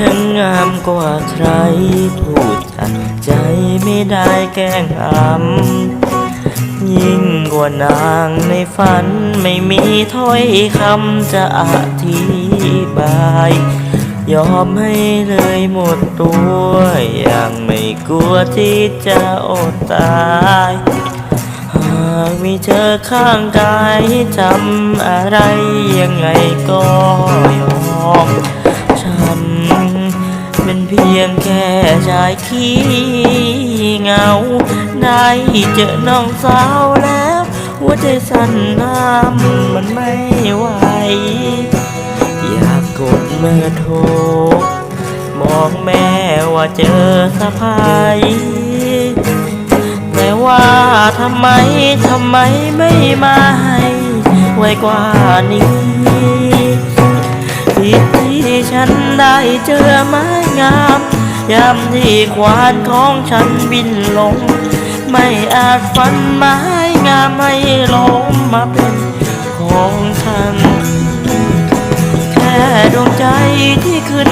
เธอช่างงามกว่าใครพูดจากใจไม่ได้แกล้งอำยิ่งกว่านางในฝันไม่มีถ้อยคำจะอธิบาย ยอมให้เลยหมดตัวอย่างไม่กลัวที่จะอดตายหากมีเธอข้างกายทำอะไรยังไงก็ยอมฉัน เป็นเพียงแค่ชายขี้เหงา ได้เจอน้องสาวแล้ว หัวใจสั่นน้ำมันไม่ไหว อยากกดเมื่อโทรบอกแม่ว่าเจอสะพายแต่ว่าทำไมทำไมไม่มาให้ไวกว่านี้ ที่ที่ฉันได้เจอไม้งามยามที่ควานของฉันบินลง ไม่อาจฝันไม้งามให้ลมมาเป็นของฉันแค่ดวงใจที่ขึ้น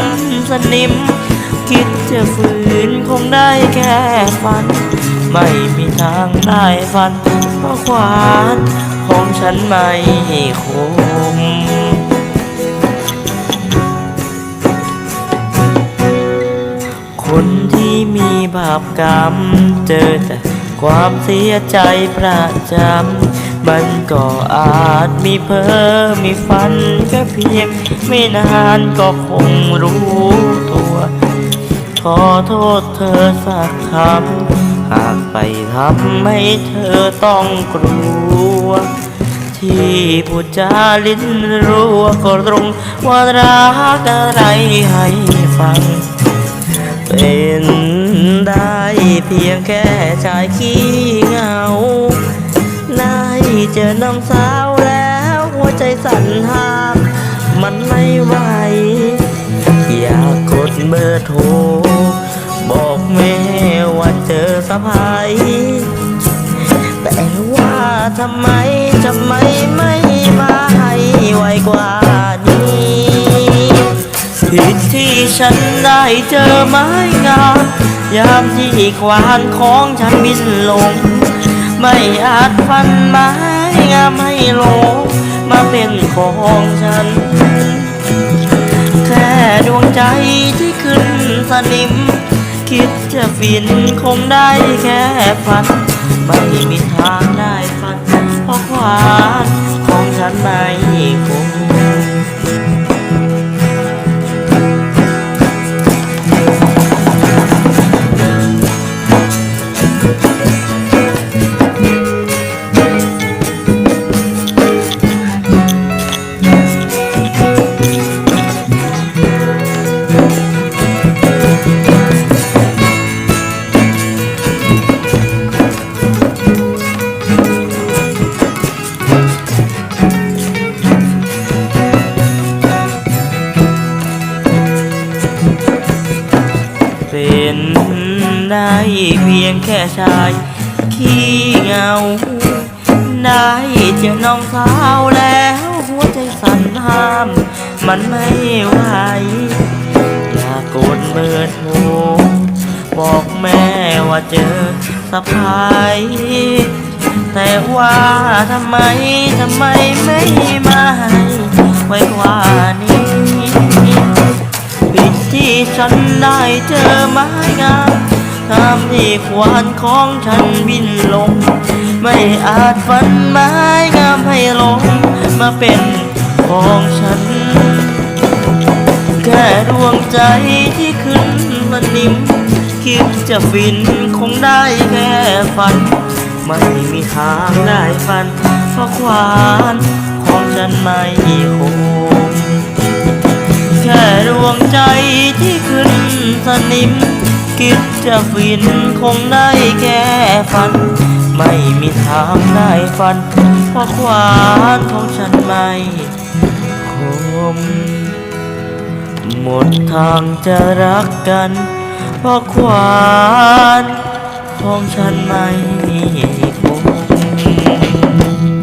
สนิม คิดจะฝืนคงได้แค่ฝัน ไม่มีทางได้ฝัน เพราะควานของฉันไม่คมาปกรรม เจอแต่ความเสียใจประจำ มันก็อาจมีเพ้อมีฟันแค่เพียง ไม่นานก็คงรู้ตัว ขอโทษเธอสักคำ หากไปทำให้เธอต้องกลัวที่พูดจาลิ้นรัวก็ตรงว่ารักอะไรให้ฟัง เป็นได้เพียงแค่ชายขี้เหงา ได้เจอน้องสาวแล้วหัวใจสั่นหามมันไม่ไหว อยากกดเบอร์โทร บอกแม่ว่าเจอสะพายแต่ว่าทำไมทำไมไม่มาให้ไวกว่า ผิดที่ฉันได้เจอไม้งามยามที่ควานของฉันบินลง ไม่อาจฟันไม้งามให้ลง มาเป็นของฉัน แค่ดวงใจที่ขึ้นสนิม คิดจะฟินคงได้แค่ฝัน ไม่มีทางได้ฝันเพราะความ แค่ชาย ขี้เหงา ได้เจอน้องสาวแล้ว หัวใจสั่นห้าม มันไม่ไหวอยากกดเบอร์โทรบอกแม่ว่าเจอสะพายแต่ว่าทำไม ทำไมไม่มาให้ไวกว่านี้ผิดที่ฉันได้เจอไม้งาม ตามที่ควานของฉันบินลง ไม่อาจฝันไม้งามให้ลง มาเป็นของฉัน แค่ดวงใจที่ขึ้นมันนิ่มคิดจะฟินคงได้แค่ฝัน ไม่มีทางได้ฝัน เพราะควานของฉันไม่คงแค่ดวงใจที่ขึ้นสนิม คิดจะฟินคงได้แค่ฝัน ไม่มีทางได้ฝัน เพราะขวานของฉันไม่คม หมดทางจะรักกัน เพราะขวานของฉันไม่คม